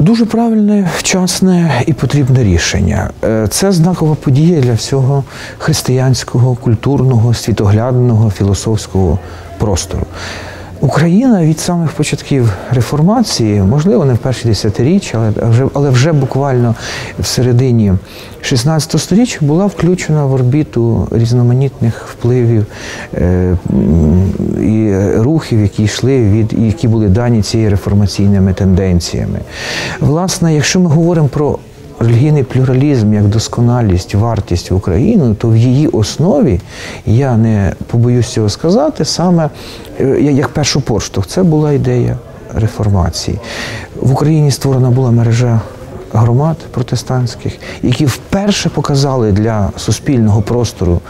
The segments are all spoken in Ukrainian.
Дуже правильне, вчасне і потрібне рішення. Е, Це знакова подія для всього християнського, культурного, світоглядного, філософського простору. Україна від самих початків реформації, можливо, не в перші десятиріччя, але вже, але вже буквально в середині 16 століття була включена в орбіту різноманітних впливів е, і рухів, які йшли від які були дані цією реформаційними тенденціями. Власне, якщо ми говоримо про релігійний плюралізм як досконалість, вартість в Україну, то в її основі я не побоюсь цього сказати, саме е, як першу поштовх, це була ідея реформації. В Україні створена була мережа громад протестантських, які вперше показали для суспільного простору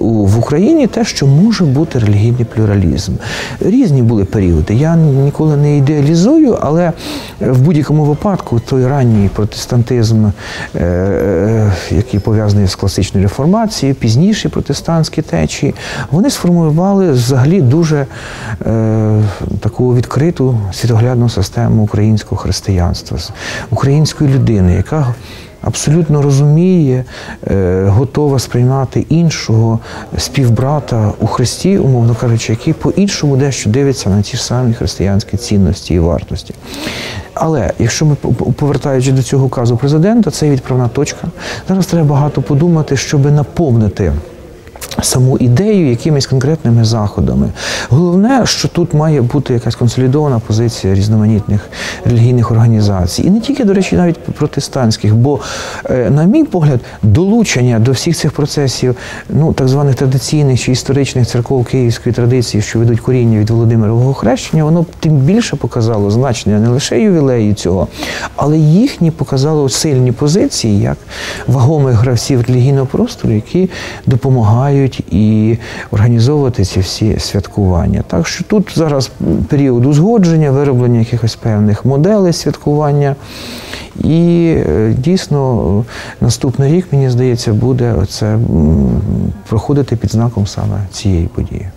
в Україні те, що може бути релігійний плюралізм. Різні були періоди. Я ніколи не ідеалізую, але в будь-якому випадку той ранній протестантизм, е, е, який пов'язаний з класичною реформацією, пізніші протестантські течії, вони сформували взагалі дуже е, таку відкриту світоглядну систему українського християнства, української людини, яка абсолютно розуміє, е, готова сприймати іншого співбрата у Христі, умовно кажучи, який по-іншому дещо дивиться на ті ж самі християнські цінності і вартості. Але якщо ми по- по- повертаючи до цього указу президента, це відправна точка. Зараз треба багато подумати, щоб наповнити саму ідею якимись конкретними заходами. Головне, що тут має бути якась консолідована позиція різноманітних релігійних організацій. І не тільки, до речі, навіть протестантських, бо, е, на мій погляд, долучення до всіх цих процесів, ну, так званих традиційних чи історичних церков київської традиції, що ведуть коріння від Володимирового хрещення, воно тим більше показало значення не лише ювілею цього, але їхні показало сильні позиції як вагомих гравців релігійного простору, які допомагають і організовувати ці всі святкування. Так що тут зараз період узгодження, вироблення якихось певних моделей святкування. І е, дійсно наступний рік, мені здається, буде це проходити під знаком саме цієї події.